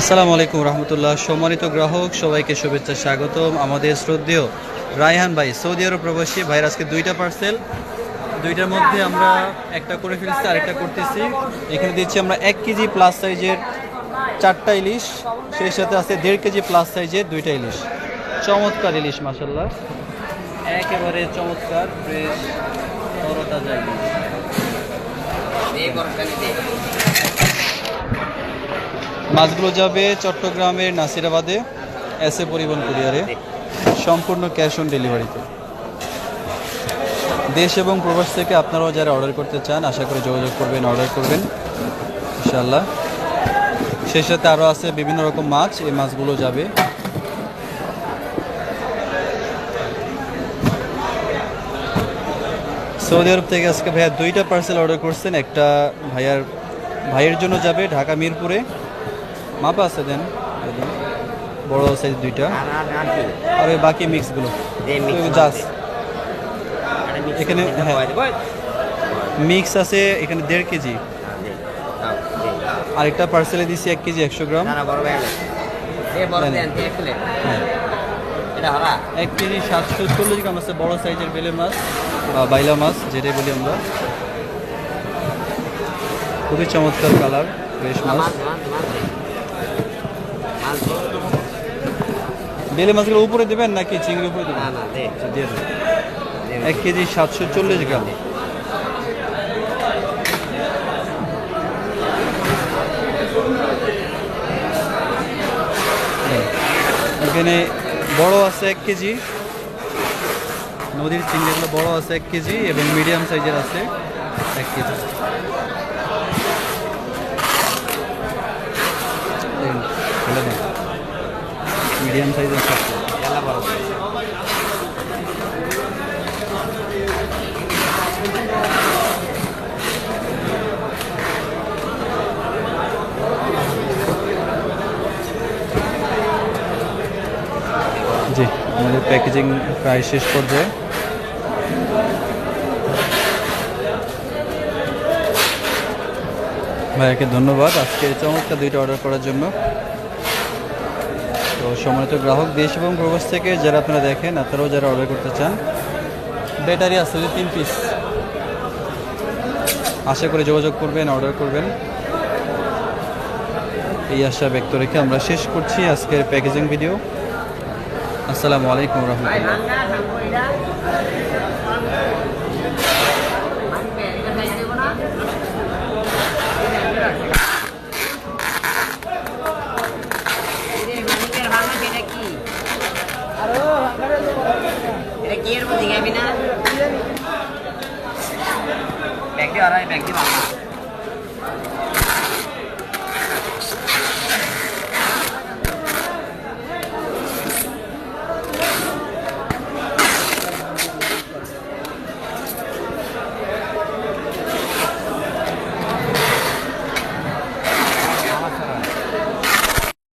আসসালামু আলাইকুম রহমতুল্লাহ। সম্মানিত গ্রাহক, সবাইকে শুভেচ্ছা স্বাগতম। আমাদের শ্রদ্ধেয় রায়হান ভাই, সৌদি আরব প্রবাসী। ভাইয়ের আজকে দুইটা পার্সেল দুইটার মধ্যে আমরা একটা করে ফেলছি, আরেকটা করতেছি। এখানে দিচ্ছি আমরা এক কেজি প্লাস সাইজের চারটা ইলিশ। সেই সাথে আছে দেড় কেজি প্লাস সাইজের দুইটা ইলিশ। চমৎকার ইলিশ মাসাল্লাহ একেবারে চমৎকার ফ্রেশ তরতাজা ইলিশ। মাছগুলো যাবে চট্টগ্রামের নাসিরাবাদে এসে পরিবহন কুরিয়ারে। সম্পূর্ণ ক্যাশ অন ডেলিভারিতে। দেশ এবং প্রবাস থেকে আপনারাও যারা অর্ডার করতে চান, আশা করে যোগাযোগ করবেন, অর্ডার করবেন ইনশাল্লাহ সেই সাথে আরও আছে বিভিন্ন রকম মাছ, এই মাছগুলো যাবে। সৌদি আরব থেকে আজকে ভাইয়া দুইটা পার্সেল অর্ডার করছেন। একটা ভাইয়ার ভাইয়ের জন্য যাবে ঢাকা মিরপুরে। মাপা আছে দেন বড় সাইজ দুইটা। আর ওই বাকি মিক্সগুলো এখানে হ্যাঁ। মিক্স আছে এখানে দেড় কেজি। আরেকটা পার্সেলে দিছি এক কেজি একশো গ্রাম। হ্যাঁ। এক কেজি সাতশো চল্লিশ গ্রাম আছে বড় সাইজের বেলে মাছ বা বাইলা মাছ যেটাই বলি আমরা। খুবই চমৎকার কালার বেশ মাছ। বেলে মাছগুলো উপরে দেবেন নাকি চিংড়ি উপরে দেবেন? এক কেজি সাতশো চল্লিশ গ্রাম। এখানে বড় আছে এক কেজি। নদীর চিংড়িগুলো বড় আছে এক কেজি এবং মিডিয়াম সাইজের আছে এক কেজি। মিডিয়াম সাইজের জি, আমাদের প্যাকেজিং প্রায় শেষ পর্যায়ে। ভাইয়াকে ধন্যবাদ। আজকে চমৎকার দুইটা অর্ডার করার জন্য। তো সম্মানিত গ্রাহক, দেশ এবং প্রবাস থেকে যারা আপনারা দেখেন, আপনারাও যারা অর্ডার করতে চান ব্যাটারি আছে যে তিন পিস আশা করে যোগাযোগ করবেন অর্ডার করবেন। এই আশা ব্যক্ত রেখে আমরা শেষ করছি আজকের প্যাকেজিং ভিডিও আসসালামু আলাইকুম রহমতুল্লাহ। ব্যাগটি আর ব্যাগটি ভাঙা